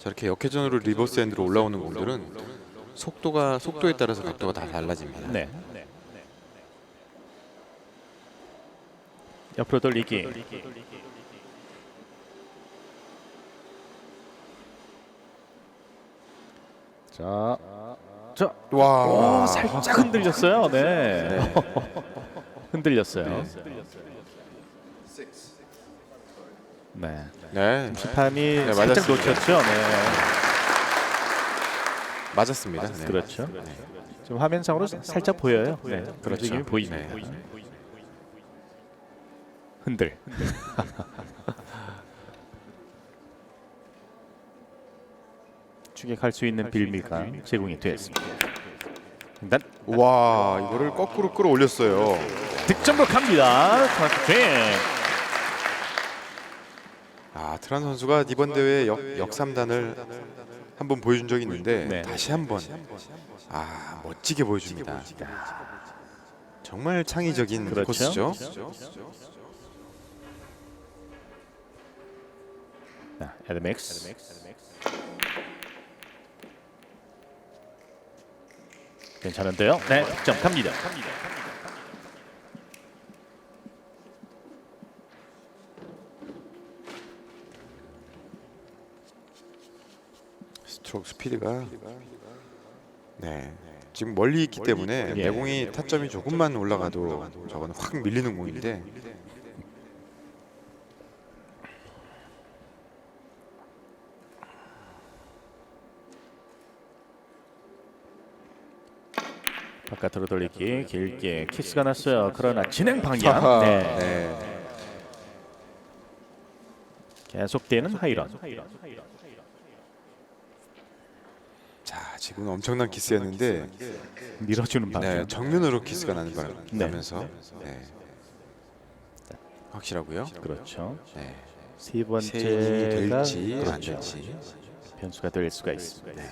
저렇게 역회전으로 리버스 핸드로 올라오는 공들은 속도가 속도에 따라서 각도가 다 달라집니다. 네. 옆으로 돌리기. 자, 자, 와, 오, 살짝 흔들렸어요. 네. 흔들렸어요. 네. 네, 심판이 네, 살짝 맞았습니다. 놓쳤죠. 네. 맞았습니다. 네. 그렇죠. 지금 화면상으로 살짝 보여요. 네. 그렇죠. 움직임이. 네. 흔들. 추격할 수 있는 빌미가 제공이 되었습니다. 일단 와, 이거를 거꾸로 끌어올렸어요. 득점으로 갑니다. 트라이킹. 아, 트란 선수가 이번 대회 역, 역삼단을 한 번 보여준 적이 있는데 네. 다시 한 번 아 멋지게 보여줍니다. 정말 창의적인 그렇죠. 코스죠. 자, 에드맥스. 괜찮은데요? 네, 득점 갑니다. 스트로 크 스피드가 네 지금 멀리 있기 때문에 예. 내공이 타점이 조금만 올라가도 저거는 확 밀리는 공인데 바깥으로 돌리기 길게 키스가 났어요. 그러나 진행 방향. 아하, 네. 네. 계속되는 하이런. 자 지금 엄청난 키스였는데 밀어주는 방향. 네, 정면으로 키스가 나는 바람 네. 나면서 네. 확실하고요. 그렇죠. 네. 세 세인이 번째가 될지 안 그렇죠. 될지 변수가 될 수가 있습니다.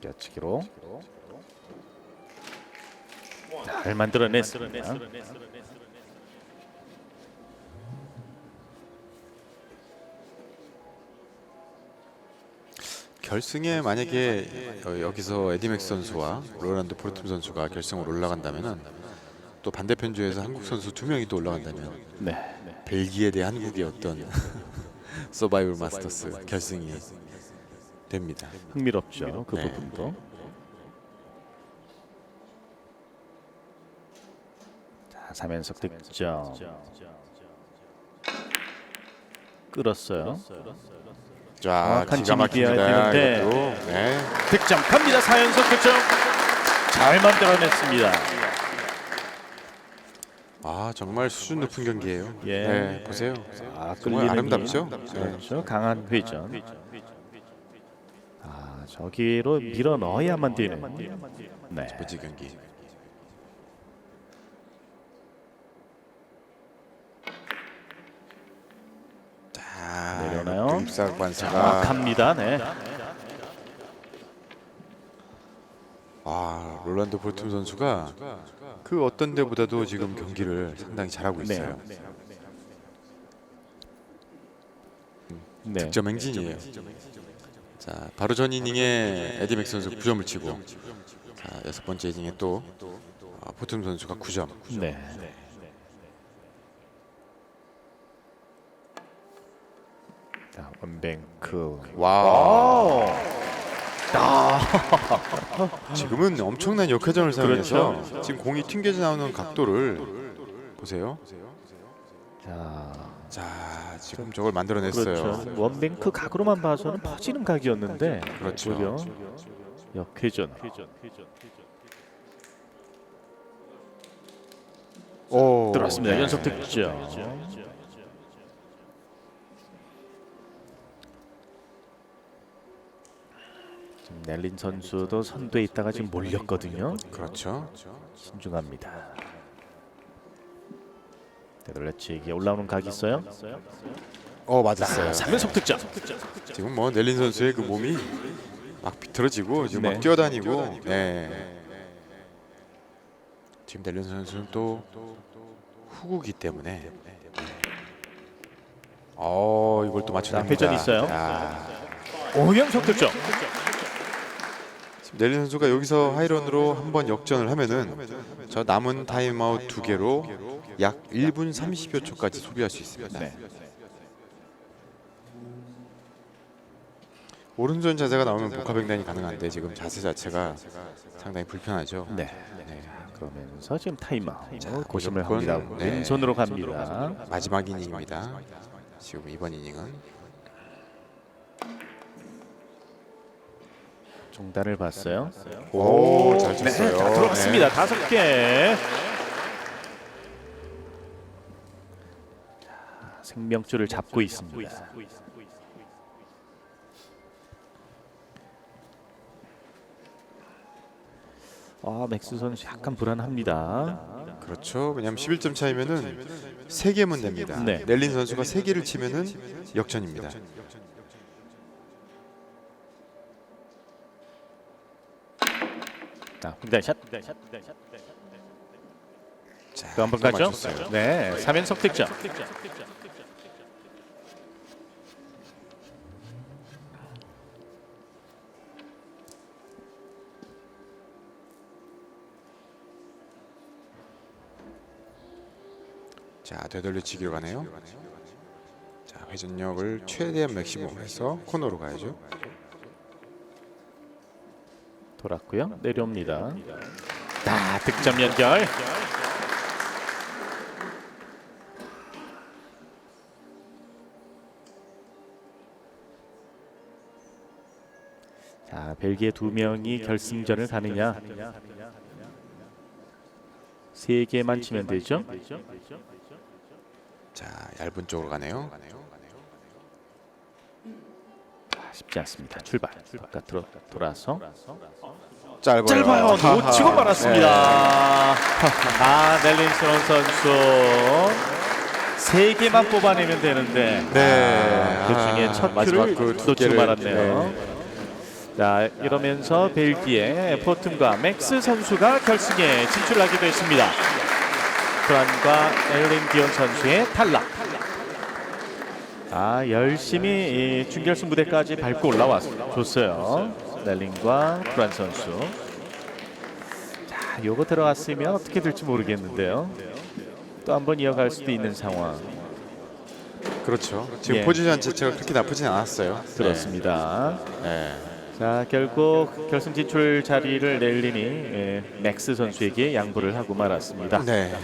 뼈치기로 잘 만들어냈습니다. 결승에 만약에 어, 여기서 에디맥스 선수와 로란드 포르툼 선수가 결승으로 올라간다면은 또 반대편 조에서 한국 선수 두 명이 또 올라간다면 네. 벨기에 대 한국의 어떤 서바이벌 마스터스 결승이 됩니다. 흥미롭죠. 그 네. 부분도. 자, 3연속 득점. 끌었어요. 자, 정확한 기가 막힙니다. 진입이어야 되는데. 이것도. 네. 득점 갑니다. 4연속 득점. 잘 만들어냈습니다. 아 정말 수준 높은 경기예요. 예. 네, 보세요. 아, 정말 아름답죠? 힘. 네. 그렇죠. 강한 회전. 아, 저기로 밀어 넣어야만 되는. 네. 번째 경기. 자, 내려오나요? 이것도 입사 관사가 정확합니다. 네. 아 롤란드 볼툼 선수가 그 어떤 데보다도 지금 경기를 상당히 잘하고 네. 있어요. 네. 득점 행진이에요. 자 바로 전 이닝에 에디 맥 선수 9점을 치고 자 여섯 번째 이닝에 또 아, 보툼 선수가 9점. 네. 자, 원뱅크. 와 아, 지금은 엄청난 역회전을 사용해서 그렇죠. 지금 공이 튕겨져 나오는 각도를 보세요. 자, 자 지금 저걸 만들어냈어요. 그렇죠. 원뱅크 각으로만 봐서는 퍼지는 각이었는데 그렇죠. 오히려 역회전. 오, 들어왔습니다. 네. 연속 득점. 넬린 선수도 선두에 있다가 지금 몰렸거든요. 그렇죠. 신중합니다. 되돌려치기 올라오는 각 있어요? 어 맞았어요. 3연속 득점. 지금 뭐 넬린 선수의 그 몸이 막 비틀어지고 지금 네. 막 뛰어다니고 네. 지금 넬린 선수는 또 후구기 때문에 어 이걸 또 맞춰냅니다. 회전이 있어요. 야, 오연속 득점. 넬리 선수가 여기서 하이런으로 한 번 역전을 하면은 저 남은 타임아웃 두 개로 약 1분 30여 초까지 소비할 수 있습니다. 네. 오른손 자세가 나오면 복합횡단이 가능한데 지금 자세 자체가 상당히 불편하죠. 네. 네. 그러면서 지금 타임아웃 자, 고심을 합니다. 네. 왼손으로 갑니다. 마지막 이닝입니다. 지금 이번 이닝은 중단을 봤어요. 오, 잘 네, 쳤어요. 자, 들어갔습니다. 다섯 개. 자, 생명줄을 잡고 있습니다. 아, 맥스 선수 약간 불안합니다. 그렇죠. 왜냐하면 11점 차이면은 세 개면 됩니다. 네. 넬린 선수가 세 개를 치면은 역전입니다. 자, 횡단샷. 자, 또 한번또 가죠? 맞췄어요. 네, 3연속 득점. 자, 되돌려치기로 가네요. 자, 회전력을 최대한 맥시멈해서 코너로 가야죠. 돌았고요. 내려옵니다. 다 득점 연결. 자, 벨기에 두 명이 결승전을 가느냐? 세 개만 치면 되죠? 자, 얇은 쪽으로 가네요. 쉽지 않습니다. 출발. 바깥으로 돌아서 짧아요. 짧아요. 놓치고 말았습니다. 아, 넬린스론 선수 세 개만 뽑아내면 되는데 네. 그 중에 아, 첫 마지막 큐를 그두 놓치고 말았네요. 네. 자, 이러면서 벨기에 포튼과 맥스 선수가 결승에 진출하게 됐습니다. 프란과 엘린 디온 선수의 탈락. 아, 열심히 이 준결승 무대까지 밟고 올라왔어요. 넬린과 프란 선수. 자, 요거 들어갔으면 어떻게 될지 모르겠는데요. 또 한 번 이어갈 수도 있는 상황 그렇죠. 지금 예. 포지션 자체가 그렇게 나쁘진 않았어요. 들었습니다. 네. 자 결국 결승 진출 예, 네. 네. 자리를 넬린이 에, 맥스 선수에게 양보를 하고 말았습니다. 네. 네.